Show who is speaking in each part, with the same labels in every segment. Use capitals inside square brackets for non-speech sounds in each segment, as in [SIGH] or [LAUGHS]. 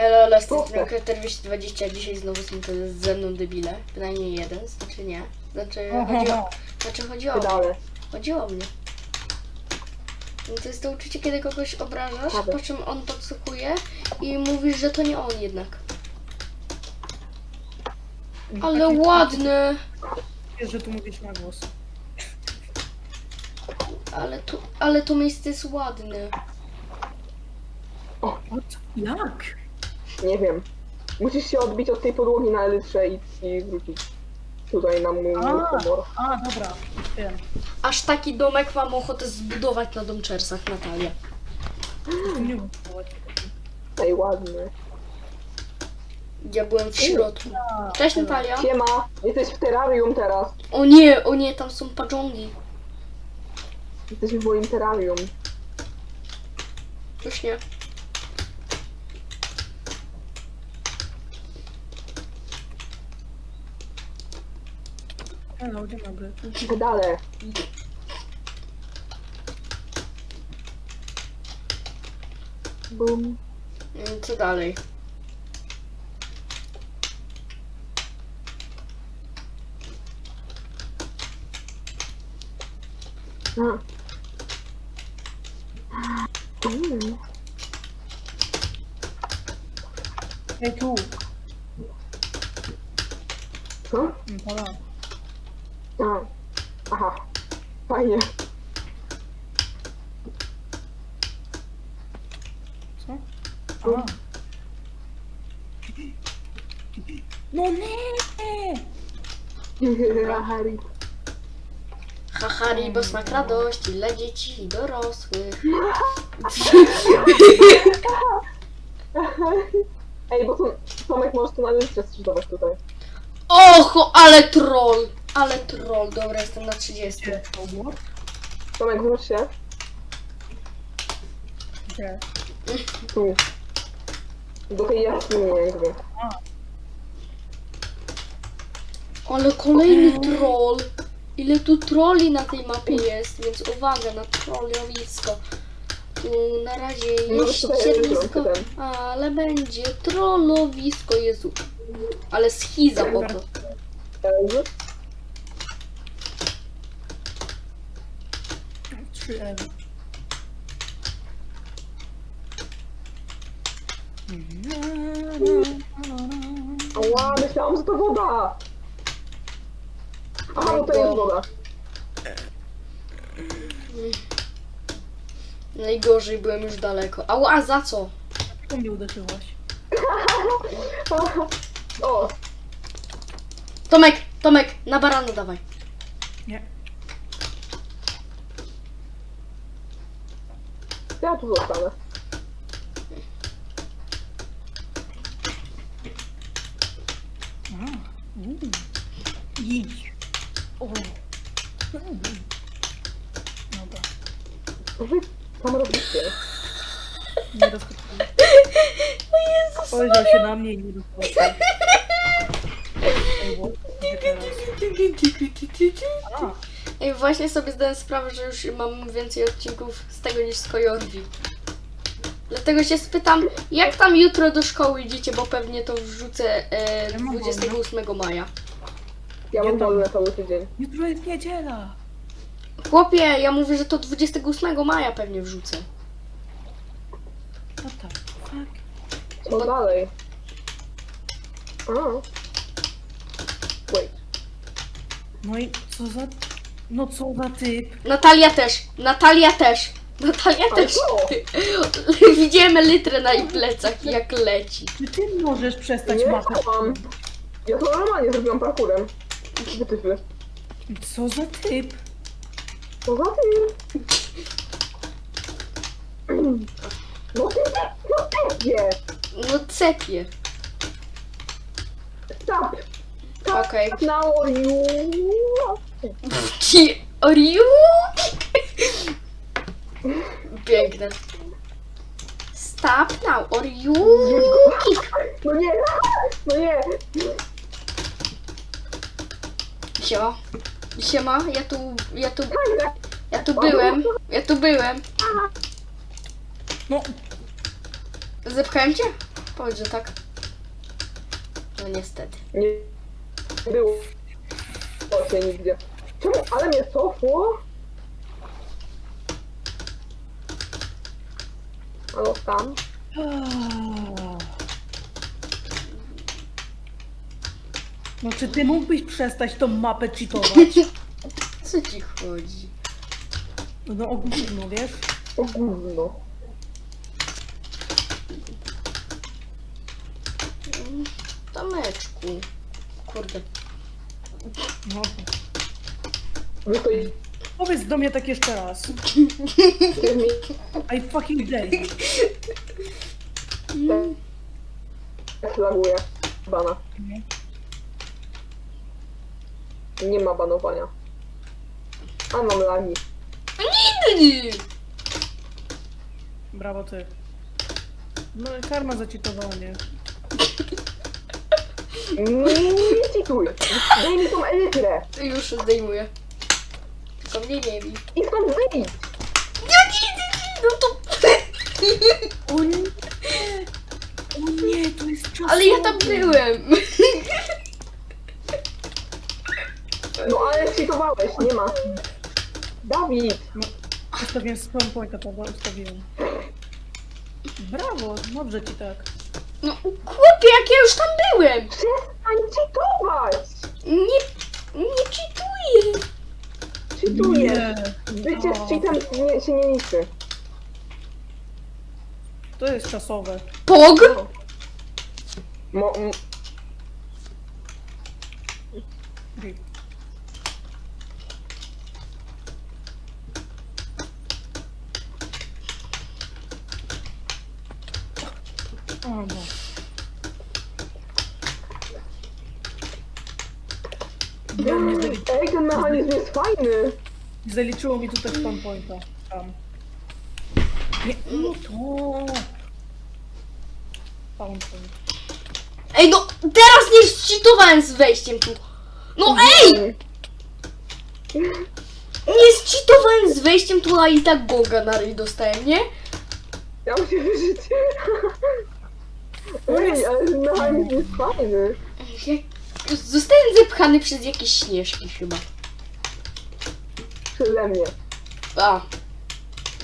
Speaker 1: Elo, Lasty
Speaker 2: Proste.
Speaker 1: Snowcracker 220, dzisiaj znowu są to ze mną debile. Bynajmniej jeden, znaczy nie. Znaczy chodzi o, znaczy chodzi o mnie. Chodzi o mnie. No to jest to uczucie, kiedy kogoś obrażasz,
Speaker 2: Dobra.
Speaker 1: po czym on podsłuchuje i mówisz, że to nie on jednak. Ale ładny!
Speaker 3: Wiesz, że tu mówisz na głos.
Speaker 1: Ale tu, ale to miejsce jest ładne.
Speaker 3: O, co? Jak?
Speaker 2: Nie wiem. Musisz się odbić od tej podłogi na elytrze i, i wrócić. Tutaj na mój
Speaker 3: A.
Speaker 2: humor.
Speaker 3: A, dobra, wiem.
Speaker 1: Aż taki domek mam ochotę zbudować na domczersach, Natalia.
Speaker 3: Nie wiem, co ładnie.
Speaker 2: Ej, ładny.
Speaker 1: Ja byłem w środku. Cześć. Natalia.
Speaker 2: Siema, jesteś w terrarium teraz.
Speaker 1: O nie, o nie, tam są padżongi.
Speaker 2: Jesteś w moim terrarium.
Speaker 1: Już nie.
Speaker 3: Hello, dzień dobry.
Speaker 2: Pedale. Bum.
Speaker 1: Mm, Co dalej?
Speaker 2: A. Mm.
Speaker 3: Ej, tu.
Speaker 2: Co?
Speaker 3: Mm, Pola.
Speaker 2: A. Aha. Fajnie.
Speaker 3: Co? A. No nie! [LAUGHS]
Speaker 2: Harry.
Speaker 1: Haha, smak radości dla dzieci i dorosłych. [LAUGHS]
Speaker 2: Ej, bo tu, Tomek możesz tu na listę skrzyżować tutaj.
Speaker 1: Oho, ale troll! Ale troll, dobra, jestem na 30.
Speaker 3: Gdzie to było?
Speaker 2: Tomek, wróć się.
Speaker 3: Gdzie?
Speaker 2: Tu. Do tej jaskini jakby.
Speaker 1: Ale kolejny troll! Ile tu trolli na tej mapie jest, więc uwaga na trollowisko. Tu na razie
Speaker 2: No,
Speaker 1: jest
Speaker 2: tutaj
Speaker 1: ściernisko,
Speaker 2: ten.
Speaker 1: ale będzie trollowisko, Jezu. Ale schiza po to.
Speaker 3: Ewy.
Speaker 2: Ała, myślałam, że to woda! Aha, no to jest woda.
Speaker 1: Najgorzej, byłem już daleko. Ała, za co?
Speaker 3: Tu mnie uderzyłaś. [LAUGHS]
Speaker 2: O,
Speaker 1: Tomek, Tomek, na barana dawaj.
Speaker 3: Nie.
Speaker 2: Ja tu zostanę.
Speaker 3: Idź. O. Mm. Dobra.
Speaker 2: Wy tam robicie.
Speaker 3: Nie rozkoczyłem.
Speaker 1: O Jezus
Speaker 3: Spojrzał się na mnie i nie rozkoczył. Ej, what? Gdzie teraz? A.
Speaker 1: Ej, właśnie sobie zdałem sprawę, że już mam więcej odcinków z tego niż z Kojorwi. Dlatego się spytam, jak tam jutro do szkoły idziecie, bo pewnie to wrzucę e,
Speaker 3: Ja mam
Speaker 1: 28 maja.
Speaker 2: Ja mam wolny cały tydzień.
Speaker 3: Jutro jest niedziela.
Speaker 1: Chłopie, ja mówię, że to 28 maja pewnie wrzucę.
Speaker 3: What the fuck?
Speaker 2: Co
Speaker 1: Bo-
Speaker 2: dalej? A. Wait.
Speaker 3: No i co za... No co za typ?
Speaker 1: Natalia też, Natalia też, Natalia
Speaker 2: Ale
Speaker 1: też.
Speaker 2: co? [LAUGHS]
Speaker 1: Widziałem litrę na jej plecach, jak leci.
Speaker 3: Czy ty możesz przestać
Speaker 2: Nie
Speaker 3: machać?
Speaker 2: Ja to normalnie zrobiłam parkurem. Wytyfy.
Speaker 3: Co za typ?
Speaker 2: Co za ty? No ty, no ty, nie.
Speaker 1: No cepie.
Speaker 2: Stop.
Speaker 1: Okej.
Speaker 2: Now you.
Speaker 1: Ci Oriu! Piękne. Stop now, or you kick.
Speaker 2: No nie, no nie.
Speaker 1: Siema. Siema, ja tu, ja tu, ja tu byłem, ja tu byłem.
Speaker 3: No,
Speaker 1: Zepchałem cię? Powiedz, że tak. No niestety.
Speaker 2: Nie było się nigdzie. Czemu? Ale mnie cofło? Halo, tam?
Speaker 3: No czy ty mógłbyś przestać tą mapę cheatować? [LAUGHS]
Speaker 1: Co ci chodzi?
Speaker 3: No o gówno, wiesz?
Speaker 2: O gówno.
Speaker 1: Tomeczku. Kurde.
Speaker 3: No. Powiedz do mnie tak jeszcze raz.
Speaker 2: mi [LAUGHS]
Speaker 3: I fucking dare you.
Speaker 1: Mm,
Speaker 2: tak laguje. Bana.
Speaker 3: Mhm.
Speaker 2: Nie ma banowania. A mam lagi.
Speaker 1: nie.
Speaker 3: Brawo ty. No i karma zacheatowała mnie.
Speaker 2: Nie, cituj. Daj mi tą elytrę.
Speaker 1: Już zdejmuję. Tylko mnie nie bij.
Speaker 2: I stąd wyjdź.
Speaker 1: Ja nie, nie, nie, no to... [LAUGHS]
Speaker 3: O nie! O nie, to jest czasowe.
Speaker 1: Ale ja tam byłem.
Speaker 2: No ale cheatowałeś, nie ma. Dawid.
Speaker 3: Ustawiłem spawn pointa, prawda? Ustawiłem. Brawo, dobrze ci tak.
Speaker 1: No chłopie, jak ja już tam byłem.
Speaker 2: Przestań cheatować.
Speaker 1: Nie, nie cheatuję.
Speaker 2: Cheatujesz. Bycie
Speaker 3: O,
Speaker 2: z cheatem nie, się nie liczy.
Speaker 3: To jest czasowe.
Speaker 1: Pog?
Speaker 2: Mo, m,
Speaker 3: Rip. O no. Nie, nie, zali-
Speaker 2: Ej, ten mechanizm jest fajny.
Speaker 3: nie zaliczyło mi tutaj spawn pointa. Tam. Nie, no to. Spawn point.
Speaker 1: Ej, no teraz nie zcheatowałem z wejściem tu. No ej, nie zcheatowałem z wejściem tu, a i tak goga na ryj dostałem, nie?
Speaker 2: Ja muszę wyżyć. Ej, ale ten mechanizm jest fajny.
Speaker 1: Zostałem zepchany przez jakieś śnieżki chyba.
Speaker 2: Przeze mnie.
Speaker 1: A,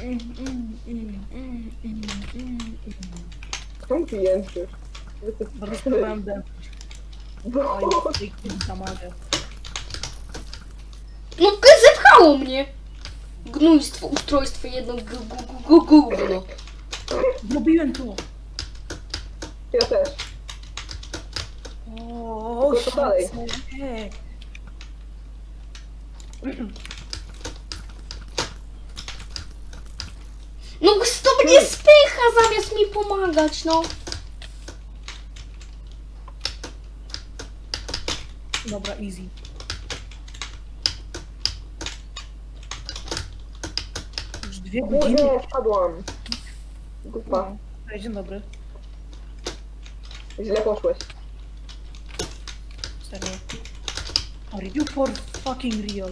Speaker 3: Mm, mm, mm, mm, mm, mm, mm.
Speaker 2: Czemu ty jęczysz?
Speaker 3: Po prostu próbowałem dępić.
Speaker 2: Bo...
Speaker 3: Oj, tej zamagę.
Speaker 1: no zepchało mnie. Gnójstwo, ustrojstwo, jedno gu- gu- gu- gu- gówno.
Speaker 3: Zrobiłem to!
Speaker 2: Ja też.
Speaker 3: O,
Speaker 2: Tylko to dalej.
Speaker 3: nie.
Speaker 1: No to mnie spycha zamiast mi pomagać, no.
Speaker 3: Dobra, easy. Już dwie godziny.
Speaker 2: nie, spadłam. Dupa.
Speaker 3: No. Cześć, Dzień dobry.
Speaker 2: Źle poszłeś.
Speaker 3: Are you for fucking real?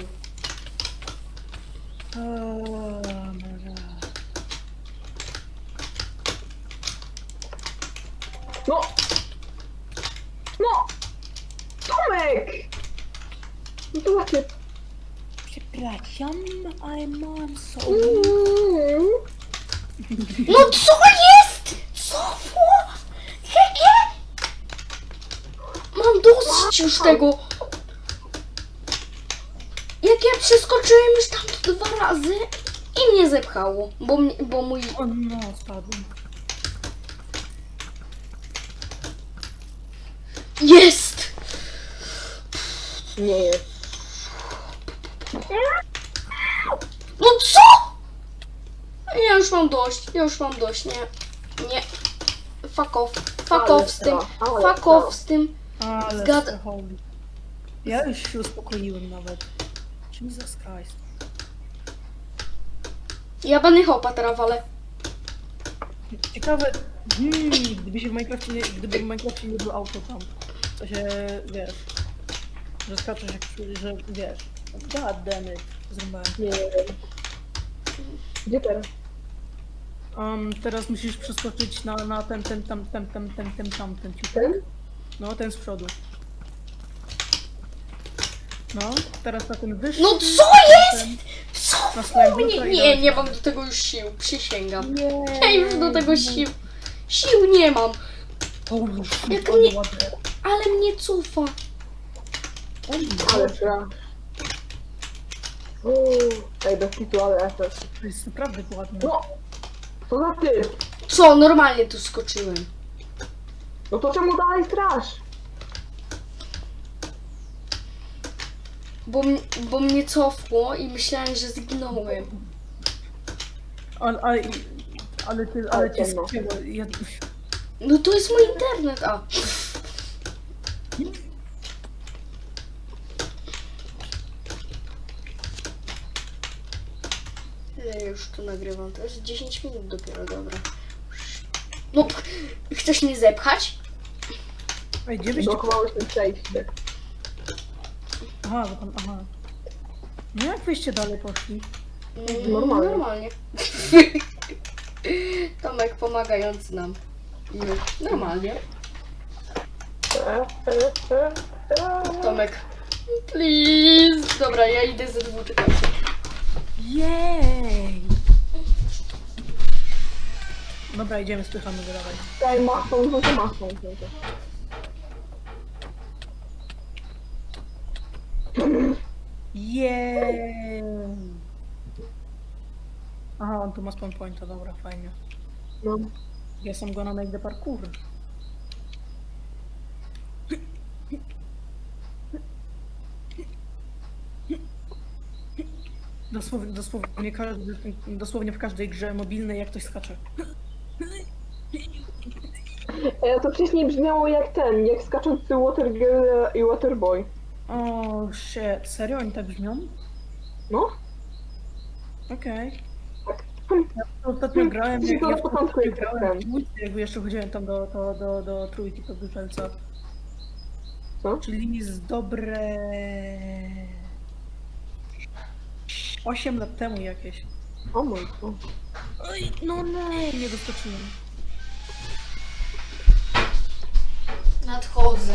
Speaker 3: Oh my god.
Speaker 2: No! No! Tomek! No to.
Speaker 3: Przepraszam, I'm on [LAUGHS] so...
Speaker 2: Mm.
Speaker 1: No co jest? Dosyć już tego. Jak ja przeskoczyłem już tam dwa razy i mnie zepchało, bo, mnie, bo mój...
Speaker 3: O no, spadłem.
Speaker 1: Jest!
Speaker 2: Nie jest.
Speaker 1: No co? Ja już mam dość, ja już mam dość, nie. Nie. Fuck off. Fuck off z tym. Fuck off z tym.
Speaker 3: Ale
Speaker 1: Zgad-.
Speaker 3: Ja już się uspokoiłem nawet. Jesus Christ.
Speaker 1: Ja bany hopa teraz walę.
Speaker 3: Ciekawe, hmm, gdyby się w Minecrafcie nie, gdyby w Minecrafcie nie było auto tam, to się, wiesz, że skaczesz jak, że, wiesz, god damn it, zrąbałem.
Speaker 2: Nie. Gdzie teraz?
Speaker 3: Um, teraz musisz przeskoczyć na, na ten, ten, tam, ten, ten, ten, ten, tam, ten ciutek.
Speaker 2: Ten?
Speaker 3: No, ten z przodu. No, teraz na ten wyższy.
Speaker 1: No co jest?
Speaker 3: ten-
Speaker 1: Co?
Speaker 3: Na slime
Speaker 1: Nie, nie, nie mam do tego już sił, przysięgam.
Speaker 3: Nie.
Speaker 1: Ja już do tego sił. Sił nie mam,
Speaker 3: Holy shit,
Speaker 1: Jak
Speaker 3: ale
Speaker 1: mnie- ale mnie cofa.
Speaker 2: Ale szra. Uuu, Ej, bez kitu, ale efekt.
Speaker 3: To jest naprawdę ładne.
Speaker 2: No! Co za ty?
Speaker 1: Co, normalnie tu skoczyłem.
Speaker 2: No to czemu dalej strasz?
Speaker 1: Bo, m- bo mnie cofło i myślałem, że zginąłem.
Speaker 3: Ale, ale, ale ty, ale cię
Speaker 2: ciemno.
Speaker 3: Ja,
Speaker 1: No to jest mój internet, a. Ile już tu nagrywam? To jest 10 minut dopiero, dobra. No, chcesz mnie zepchać?
Speaker 3: Ej, gdzie byście...
Speaker 2: Przejście.
Speaker 3: Aha, bo tam, aha. No jak wyście dalej poszli?
Speaker 1: Mm,
Speaker 2: Normalnie.
Speaker 1: Normalnie. [LAUGHS] Tomek pomagający nam. No, normalnie.
Speaker 2: E, e, e, e.
Speaker 1: Tomek. Please. Dobra, ja idę ze dwóch czekajcie.
Speaker 3: Jej! Dobra, idziemy, spychamy go, dawaj.
Speaker 2: Daj masą, no to masą. no to.
Speaker 3: Aha, on tu ma spawn pointa, dobra, fajnie.
Speaker 2: No.
Speaker 3: Ja sam gonna make the parkour. Dosłownie, dosłownie, dosłownie w każdej grze mobilnej jak ktoś skacze.
Speaker 2: E, to wcześniej brzmiało jak ten, jak skaczący Water Girl i Waterboy.
Speaker 3: O, shit, serio oni tak brzmią?
Speaker 2: No?
Speaker 3: Okej.
Speaker 2: Tak.
Speaker 3: Ja ostatnio grałem, jak,
Speaker 2: To na
Speaker 3: ja
Speaker 2: początku
Speaker 3: ostatnio
Speaker 2: jak
Speaker 3: grałem
Speaker 2: ten.
Speaker 3: w dwójce, jakby jeszcze chodziłem tam do, do, do, do trójki, to Duszelca.
Speaker 2: Co?
Speaker 3: Czyli z dobre... 8 lat temu jakieś.
Speaker 2: O mój Boże.
Speaker 3: Oj, no nie, nie doskoczyłem.
Speaker 1: Nadchodzę.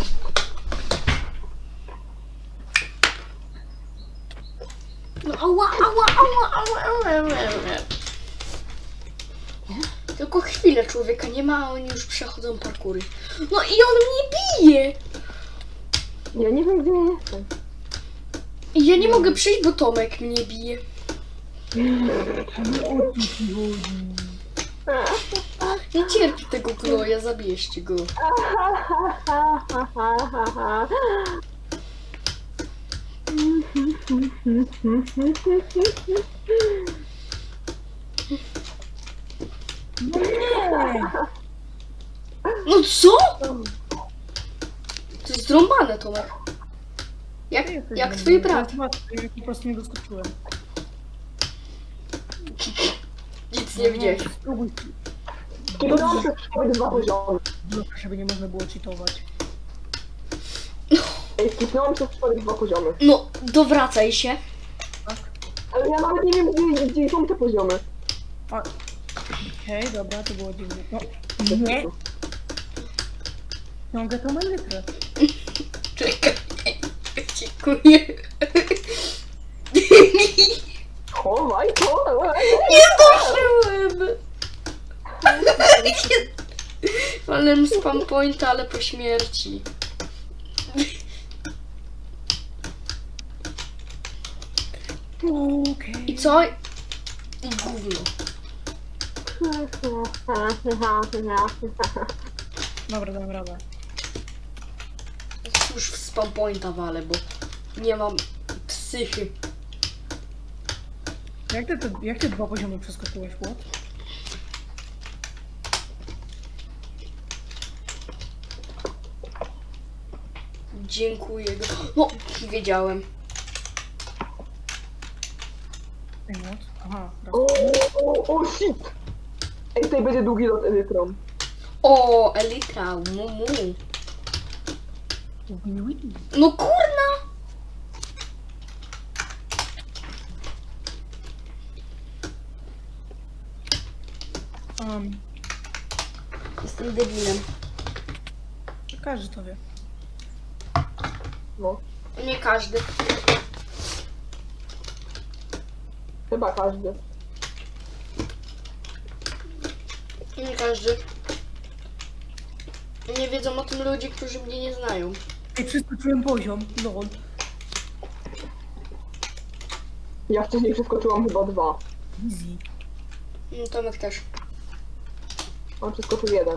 Speaker 1: No ała, ała, ała, ała, ała, ała, ała. Tylko chwilę człowieka nie ma, a oni już przechodzą parkury. No i on mnie bije!
Speaker 2: Ja nie wiem, gdzie ja jestem.
Speaker 1: I ja nie mogę przyjść, bo Tomek mnie bije.
Speaker 3: O co ci chodzi?
Speaker 1: Nie cierpi tego gnoja, zabierzcie go.
Speaker 3: No nie!
Speaker 1: No co? To jest zrąbane, Tomek. Jak, jak twój brat.
Speaker 3: Ja ja po prostu nie doskoczyłem.
Speaker 1: Nic nie widziałeś.
Speaker 3: Spróbuj,
Speaker 2: Skipnąłem przez swoje dwa poziomy.
Speaker 3: żeby nie można było cheatować.
Speaker 2: Ej, skipnąłem przez swoje dwa poziomy.
Speaker 1: No, dowracaj się.
Speaker 3: Tak?
Speaker 2: Ale ja nawet nie wiem, gdzie, gdzie są te poziomy.
Speaker 3: A... Okej, dobra, to było dziwne. No, nie! Ciągle tą elytrę.
Speaker 1: Czekaj. Dziękuję.
Speaker 2: Chowaj to!
Speaker 1: Nie zdążyłem! Ale spam pointa, ale po śmierci.
Speaker 3: Okej.
Speaker 1: I co? I gówno.
Speaker 3: Dobra, dam radę.
Speaker 1: Już w spam pointa walę, bo nie mam psychy.
Speaker 3: Jak ty, te, jak ty dwa poziomy przeskoczyłeś, Łot?
Speaker 1: Dziękuję. No, wiedziałem.
Speaker 3: Ej? Aha, raz.
Speaker 2: O, o, o, shit! Ej, tutaj będzie długi lot elytrą.
Speaker 1: O, Elitra, mumu.
Speaker 3: Win, win.
Speaker 1: No kurna!
Speaker 3: Um,
Speaker 1: Jestem debilem.
Speaker 3: każdy to wie.
Speaker 2: No,
Speaker 1: Nie każdy.
Speaker 2: chyba każdy.
Speaker 1: Nie każdy. Nie wiedzą o tym ludzie, którzy mnie nie znają.
Speaker 3: Ej, przeskoczyłem poziom, lol.
Speaker 2: Ja wcześniej przeskoczyłam chyba dwa.
Speaker 3: Easy.
Speaker 1: No, Tomek też.
Speaker 2: On przeskoczył jeden.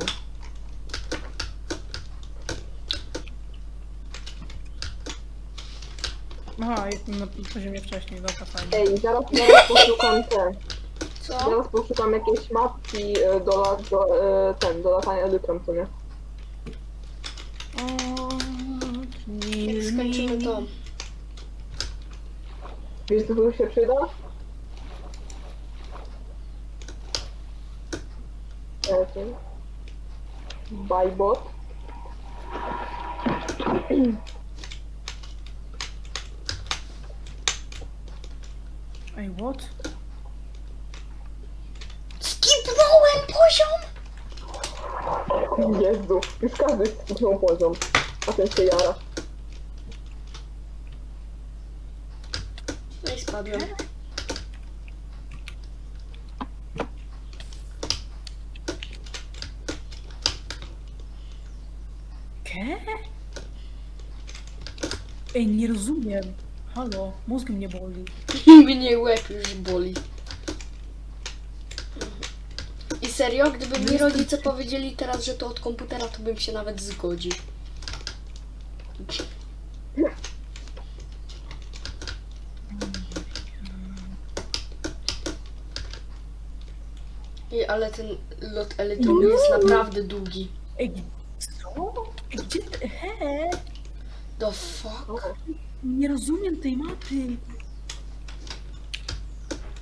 Speaker 3: Aha, jestem na poziomie wcześniej, dobra, fajnie.
Speaker 2: Ej, zaraz, zaraz poszukam te.
Speaker 1: Co?
Speaker 2: Zaraz poszukam jakiejś mapki e, do, la- do, e, ten, do latania elytrem, co nie?
Speaker 1: Jak skończymy to.
Speaker 2: Wiesz, co tu się przyda? E, ten. Bybot.
Speaker 3: Ej, what?
Speaker 1: Skipnąłem poziom!
Speaker 2: Jezu, już każdy skipnął poziom. A ten się jara.
Speaker 1: No i spadłem.
Speaker 3: Ke? Ej, nie rozumiem. Halo, mózg mnie boli. [LAUGHS]
Speaker 1: Mnie łeb już boli. I serio, gdyby mi rodzice powiedzieli teraz, że to od komputera, to bym się nawet zgodził. I, ale ten lot elektronu jest naprawdę długi.
Speaker 3: Ej, co? Ej, Gdzie? He?
Speaker 1: The fuck?
Speaker 3: Nie rozumiem tej mapy.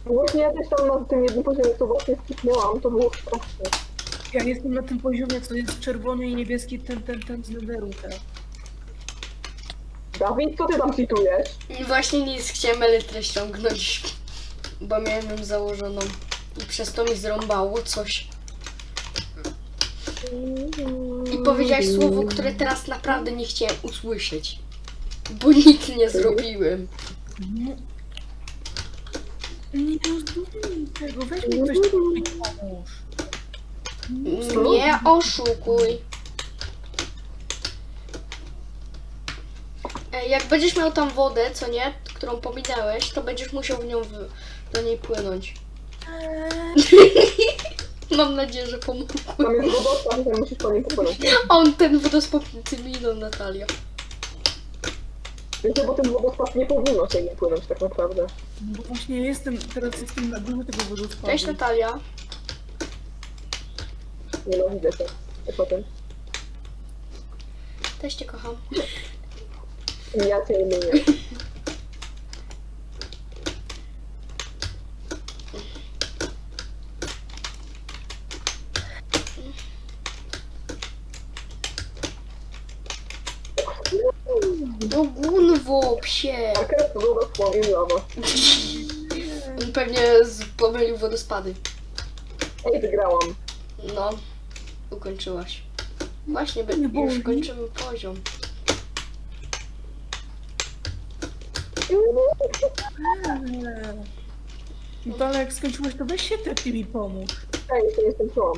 Speaker 2: Właśnie ja też tam na tym jednym poziomie, co właśnie skipnęłam, to było straszne.
Speaker 3: Ja jestem na tym poziomie, co jest czerwony i niebieski, ten, ten, ten z Netheru teraz.
Speaker 2: Dawid, co ty tam citujesz?
Speaker 1: Właśnie nic chciałem elytrę ściągnąć, bo miałem ją założoną i przez to mi zrąbało coś. I powiedziałeś słowo, które teraz naprawdę nie chciałem usłyszeć. Bo nic nie zrobiłem.
Speaker 3: No. Nie rozumiem tego, weź mi ktoś pomóż.
Speaker 1: Nie oszukuj. Ej, Jak będziesz miał tam wodę, co nie, którą pominąłeś, to będziesz musiał w nią w, do niej płynąć. [LAUGHS] Mam nadzieję, że pomogłem.
Speaker 2: Tam jest wodospad tam musisz po nim popłynąć.
Speaker 1: On ten wodospad ty minął, Natalia.
Speaker 2: Wiecie, bo ten wodospad nie powinno się nie płynąć tak naprawdę.
Speaker 3: Bo właśnie jestem, teraz jestem na górze tego wodospadu.
Speaker 1: Cześć Natalia.
Speaker 2: Nie no, widzę się. Jak potem.
Speaker 1: Też cię kocham.
Speaker 2: Ja cię imię.
Speaker 1: No
Speaker 2: Marker to wodospad i lawa.
Speaker 1: On pewnie z- pomylił wodospady.
Speaker 2: Ej, wygrałam.
Speaker 1: No, ukończyłaś. Właśnie, be- już kończymy poziom.
Speaker 3: No to ale jak skończyłeś, to weź się ty mi pomóż.
Speaker 2: Ej, jeszcze nie skończyłam.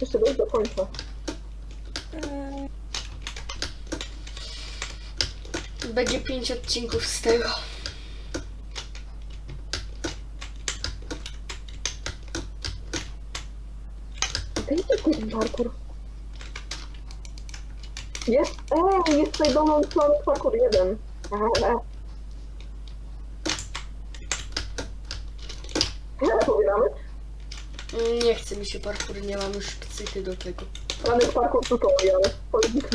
Speaker 2: Jeszcze dojść do końca.
Speaker 1: Będzie pięć odcinków z tego.
Speaker 2: Mi ten parkour. Jest, ej, jest tutaj Donald Trump parkour 1. Aha, aha. Ja pobieramy.
Speaker 1: Mm, Nie chce mi się parkour, nie mam już psychy do tego.
Speaker 2: Ranek parkour tutorial.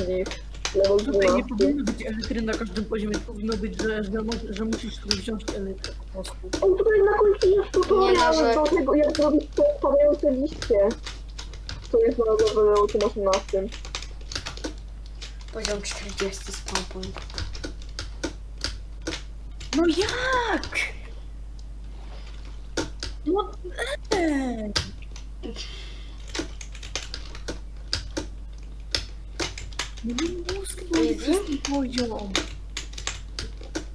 Speaker 2: Lead. Level
Speaker 3: Tutaj nie
Speaker 2: 12.
Speaker 3: powinno być elektry na każdym poziomie, powinno być, że, że, mo- że musisz sobie wziąć elektrę po prostu.
Speaker 2: Ej, tutaj na końcu jest tutorial
Speaker 1: narzekaj.
Speaker 2: do tego, jak zrobić te spadające liście. To jest na levelu 18.
Speaker 1: Poziom 40 spawn point.
Speaker 3: No jak? No, ej. No nie mózg, bo
Speaker 1: Easy?
Speaker 3: jest wszystkim poziom.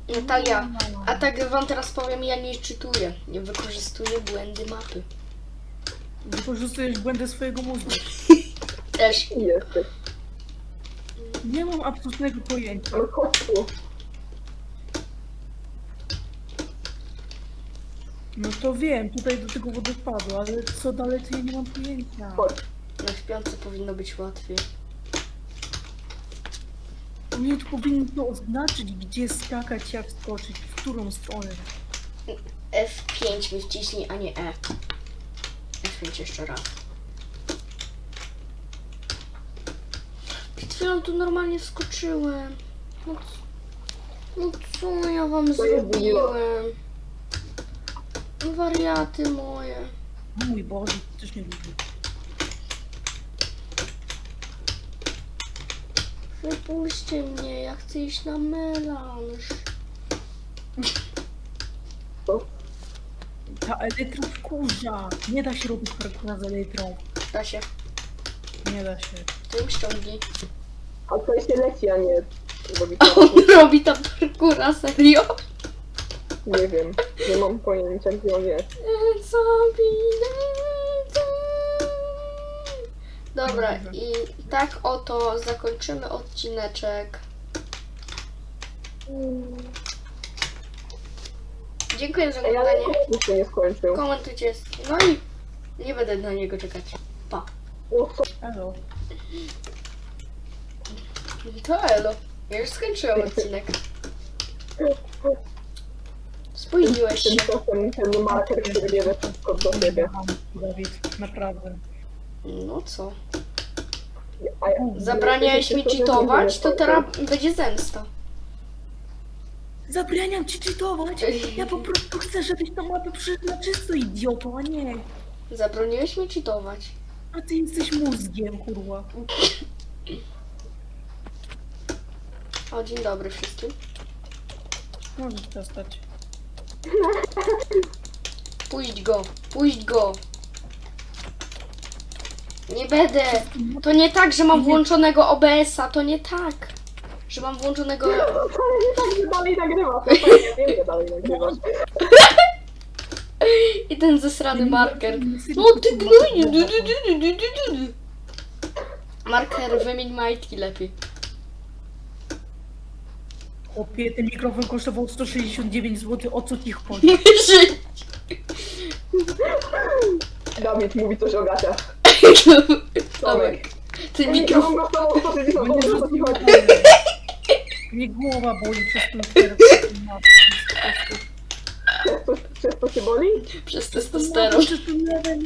Speaker 1: Natalia, a tak wam teraz powiem, ja nie czytuję. Nie wykorzystuję błędy mapy.
Speaker 3: Wykorzystujesz błędy swojego mózgu.
Speaker 1: Też.
Speaker 2: Jesteś.
Speaker 3: Nie mam absolutnego pojęcia.
Speaker 2: Ale chodź tu.
Speaker 3: No to wiem, tutaj do tego wodopadu, ale co dalej to ja nie mam pojęcia.
Speaker 2: Chodź.
Speaker 1: Na śpiące powinno być łatwiej.
Speaker 3: Nie tu powinno oznaczyć, gdzie skakać, jak skoczyć, w którą stronę.
Speaker 1: F5 mi wciśnij, a nie E. F5 jeszcze raz. Przed chwilą tu normalnie wskoczyłem. No, c- no co ja wam zrobiłem? Wariaty moje.
Speaker 3: Mój Boże, też nie lubię.
Speaker 1: Wypuśćcie mnie, ja chcę iść na melanż.
Speaker 3: Ta elytra wkurza. Nie da się robić parkura z elytrą.
Speaker 1: Da się.
Speaker 3: Nie da się.
Speaker 1: To im ściągnij.
Speaker 2: A tutaj się leci, a nie robi
Speaker 1: A
Speaker 2: to.
Speaker 1: on [LAUGHS] robi tam parkura, serio?
Speaker 2: Nie wiem. Nie mam pojęcia, gdzie on jest.
Speaker 1: Dobra, i tak oto zakończymy odcineczek. Dziękuję za
Speaker 2: ale
Speaker 1: oglądanie.
Speaker 2: jeszcze nie skończył.
Speaker 1: Komentujcie. No i nie będę na niego czekać. Pa.
Speaker 2: O, co?
Speaker 3: Elo.
Speaker 1: To elo. Ja już skończyłem odcinek. Spóźniłeś się.
Speaker 2: Tymczasem ten marker, który bierze wszystko do siebie.
Speaker 3: Dawid, naprawdę.
Speaker 1: No co?
Speaker 2: A ja,
Speaker 1: Zabraniałeś mi cheatować, to teraz będzie zemsta.
Speaker 3: Zabraniam ci czytować! Ja po prostu chcę, żebyś tą mapę przyszedł na czysto, idioto, a nie.
Speaker 1: Zabroniłeś mi cheatować.
Speaker 3: A ty jesteś mózgiem, kurwa.
Speaker 1: O, dzień dobry wszystkim.
Speaker 3: Możesz przestać.
Speaker 1: Puść go, puść go. Nie będę. To nie tak, że mam włączonego OBS-a, to nie tak. Że mam włączonego...
Speaker 2: Tak, że dalej fajnie wiem, że dalej nagrywasz.
Speaker 1: I ten zesrany marker. No ty gnuj, du, du, du, du, du, du, du. Marker, wymień majtki lepiej.
Speaker 3: Chłopie, ten mikrofon kosztował 169 zł, o co ci chodzi?
Speaker 2: Dawid mówi coś o gaciach.
Speaker 1: Tomek, ty mikrofon...
Speaker 2: mam go z tobą 160, o co ci chodzi?
Speaker 3: Mnie głowa boli przez ten sterp.
Speaker 2: Przez to, przez to się boli?
Speaker 1: Przez testosteron.
Speaker 3: Przez ten level.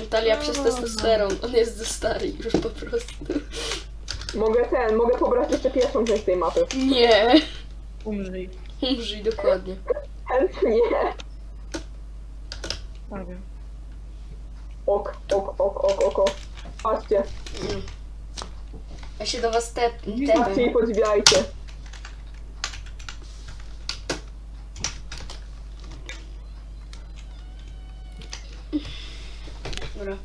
Speaker 1: Natalia przez testosteron. On jest za stary już po prostu.
Speaker 2: Mogę ten, mogę pobrać jeszcze pierwszą część tej mapy.
Speaker 1: Nie.
Speaker 3: Umrzyj.
Speaker 1: Umrzyj dokładnie.
Speaker 2: Chętnie.
Speaker 3: Prawie.
Speaker 2: Ok, ok, ok, ok, ok. Patrzcie.
Speaker 1: Ja się do was tep
Speaker 2: patrzcie i podziwiajcie.
Speaker 1: Dobra.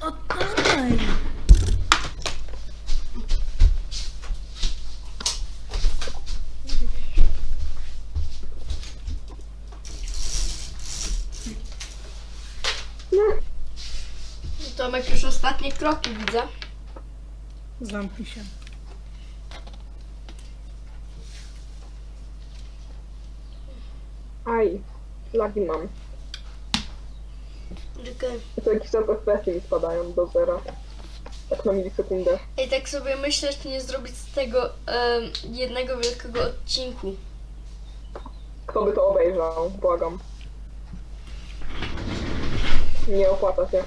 Speaker 3: O, daj!
Speaker 1: Tomek już ostatnie kroki widzę.
Speaker 3: Zamknij się.
Speaker 2: Aj, lagi mam.
Speaker 1: Czekaj.
Speaker 2: Co jakiś czas FPS mi spadają do zera. Tak na milisekundę.
Speaker 1: Ej, tak sobie myślę, czy nie zrobić z tego em, jednego wielkiego odcinku.
Speaker 2: Kto by to obejrzał? Błagam. Nie opłaca się.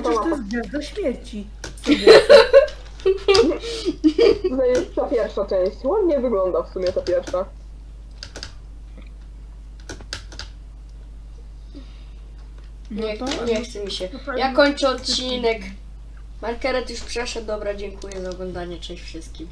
Speaker 3: Przecież to jest gwiazda śmierci.
Speaker 2: Tutaj jest ta pierwsza część. Ładnie wygląda w sumie ta pierwsza.
Speaker 3: No
Speaker 1: Nie,
Speaker 3: to-
Speaker 1: nie chce mi się.
Speaker 3: to
Speaker 1: Ja kończę odcinek. Markeret już przeszedł. Dobra, dziękuję za oglądanie. Cześć wszystkim.